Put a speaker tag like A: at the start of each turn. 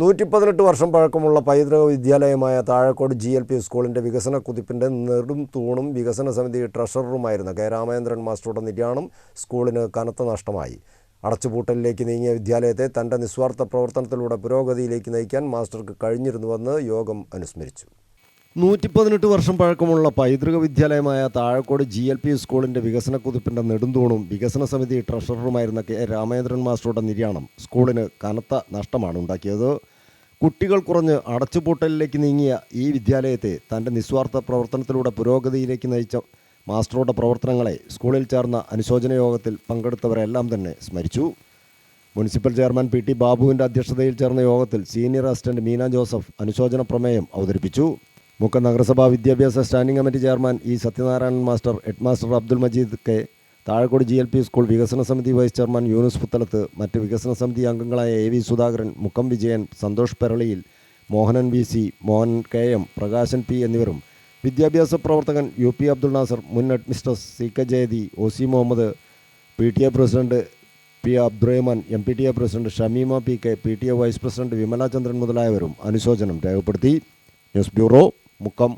A: നൂറ്റി പതിനെട്ട് വർഷം പഴക്കമുള്ള പൈതൃക വിദ്യാലയമായ താഴക്കോട് ജി എൽ പി സ്കൂളിന്റെ വികസന കുതിപ്പിന്റെ നെടും തൂണും വികസന സമിതി ട്രഷററുമായിരുന്ന കെ രാമചന്ദ്രൻ മാസ്റ്ററുടെ നിര്യാണം സ്കൂളിന് കനത്ത നഷ്ടമായി. അടച്ചുപൂട്ടലിലേക്ക് നീങ്ങിയ വിദ്യാലയത്തെ തന്റെ നിസ്വാർത്ഥ പ്രവർത്തനത്തിലൂടെ പുരോഗതിയിലേക്ക് നയിക്കാൻ മാസ്റ്റർക്ക് കഴിഞ്ഞിരുന്നുവെന്ന് യോഗം അനുസ്മരിച്ചു. നൂറ്റി പതിനെട്ട് വർഷം പഴക്കമുള്ള പൈതൃക വിദ്യാലയമായ താഴക്കോട് ജി എൽ പി സ്കൂളിന്റെ വികസന കുതിപ്പിന്റെ നെടുന്തൂണും വികസന സമിതി ട്രഷററുമായിരുന്ന കെ രാമേന്ദ്രൻ മാസ്റ്ററുടെ നിര്യാണം സ്കൂളിന് കനത്ത നഷ്ടമാണ് ഉണ്ടാക്കിയത്. കുട്ടികൾ കുറഞ്ഞ് അടച്ചുപൂട്ടലിലേക്ക് നീങ്ങിയ ഈ വിദ്യാലയത്തെ തന്റെ നിസ്വാർത്ഥ പ്രവർത്തനത്തിലൂടെ പുരോഗതിയിലേക്ക് നയിച്ച മാസ്റ്ററുടെ പ്രവർത്തനങ്ങളെ സ്കൂളിൽ ചേർന്ന അനുശോചന യോഗത്തിൽ പങ്കെടുത്തവരെല്ലാം തന്നെ സ്മരിച്ചു. മുനിസിപ്പൽ ചെയർമാൻ പി ടി ബാബുവിന്റെ അധ്യക്ഷതയിൽ ചേർന്ന യോഗത്തിൽ സീനിയർ അസിസ്റ്റന്റ് മീന ജോസഫ് അനുശോചന പ്രമേയം അവതരിപ്പിച്ചു. മുക്കം നഗരസഭാ വിദ്യാഭ്യാസ standing committee chairman E Sathyanarayanan master head master Abdul Majeed K Thazhakode G L P school വികസന സമിതി വൈസ് ചെയർമാൻ യൂനുസ് പുത്തലത്ത് മറ്റ് വികസന സമിതി അംഗങ്ങളായ A V Sudhakaran Mukkam Vijayan Santhosh പെരളിയിൽ Mohanan V C Mohan K M Prakashan P എന്നിവരും. വിദ്യാഭ്യാസ പ്രവർത്തകൻ യു പി അബ്ദുൾ നാസർ മുൻ headmistress C K Jayathi O C Muhammad P T A president P Abdurahman M P T A president Shameema P K P T A vice president Vimala Chandran മുതലായവരും അനുശോചനം രേഖപ്പെടുത്തി. News bureau Mukkam